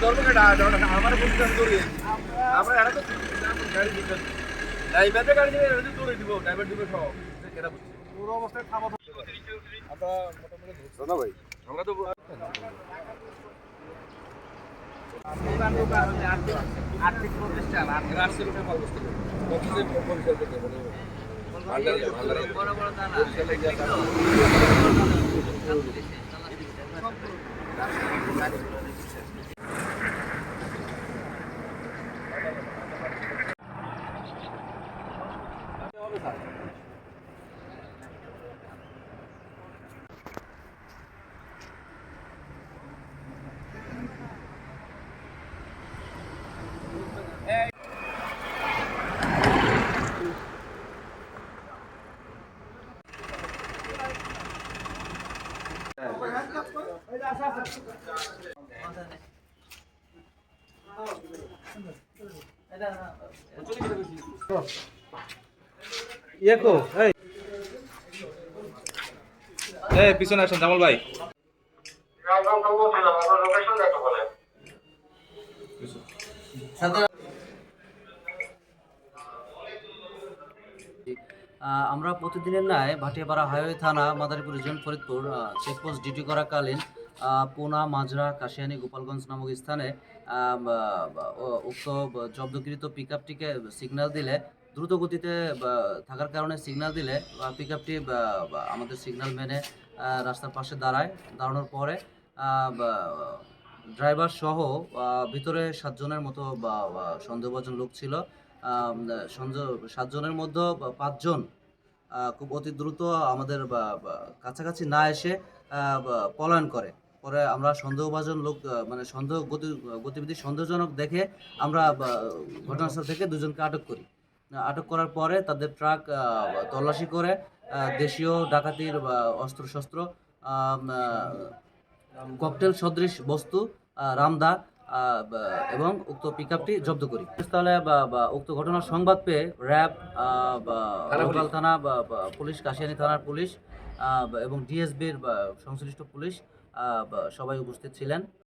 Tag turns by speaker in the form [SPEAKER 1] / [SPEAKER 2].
[SPEAKER 1] ಧರ್ಮಗಡ ಅವರ ಪುಸ್ತಕ ತೋರಿ ಅವರ তো গাড়ি দিয়ে এরা দৌড়ে দিব ড্রাইভার দিবে সব। এরা বুঝছে পুরো অবস্থায় খাওয়া আমরা মোটামুটি না ভাই। আমরা তো আর্থিক প্রতিষ্ঠান আর্থিক আর্থিক মাল বসতে অফিসে
[SPEAKER 2] ইয়েকো এই। এই, পিছনে আসেন, জামাল ভাই।
[SPEAKER 3] আমরা প্রতিদিনের ন্যায় ভাটিয়াপাড়া হাইওয়ে থানা Madaripur region Faridpur checkpost duty করাকালীন পোনা, মাজরা, কাশিয়ানি, গোপালগঞ্জ নামক স্থানে উক্ত জব্দকৃত পিক আপটিকে সিগন্যাল দিলে দ্রুত গতিতে থাকার কারণে সিগন্যাল দিলে পিক আপটি আমাদের সিগন্যাল মেনে রাস্তার পাশে দাঁড়ায়, দাঁড়ানোর পরে ড্রাইভার সহ ভিতরে সাতজনের মতো সন্দেহভাজন লোক ছিল। সাতজনের মধ্যে পাঁচজন খুব অতি দ্রুত আমাদের কাছাকাছি না এসে পলায়ন করে। পরে আমরা সন্দেহভাজন লোক মানে সন্দেহ গতি, গতিবিধি সন্দেহজনক দেখে আমরা ঘটনাস্থল থেকে দুজনকে আটক করি। আটক করার পরে তাদের ট্রাক তল্লাশি করে দেশীয় ডাকাতির অস্ত্রশস্ত্র ককটেল সদৃশ বস্তু রামদা এবং উক্ত পিকআপটি জব্দ করি। তাহলে উক্ত ঘটনার সংবাদ পেয়ে র্যাব লোকাল থানা পুলিশ কাশিয়ানি থানার পুলিশ এবং ডিএসবির সংশ্লিষ্ট পুলিশ সবাই উপস্থিত ছিলেন।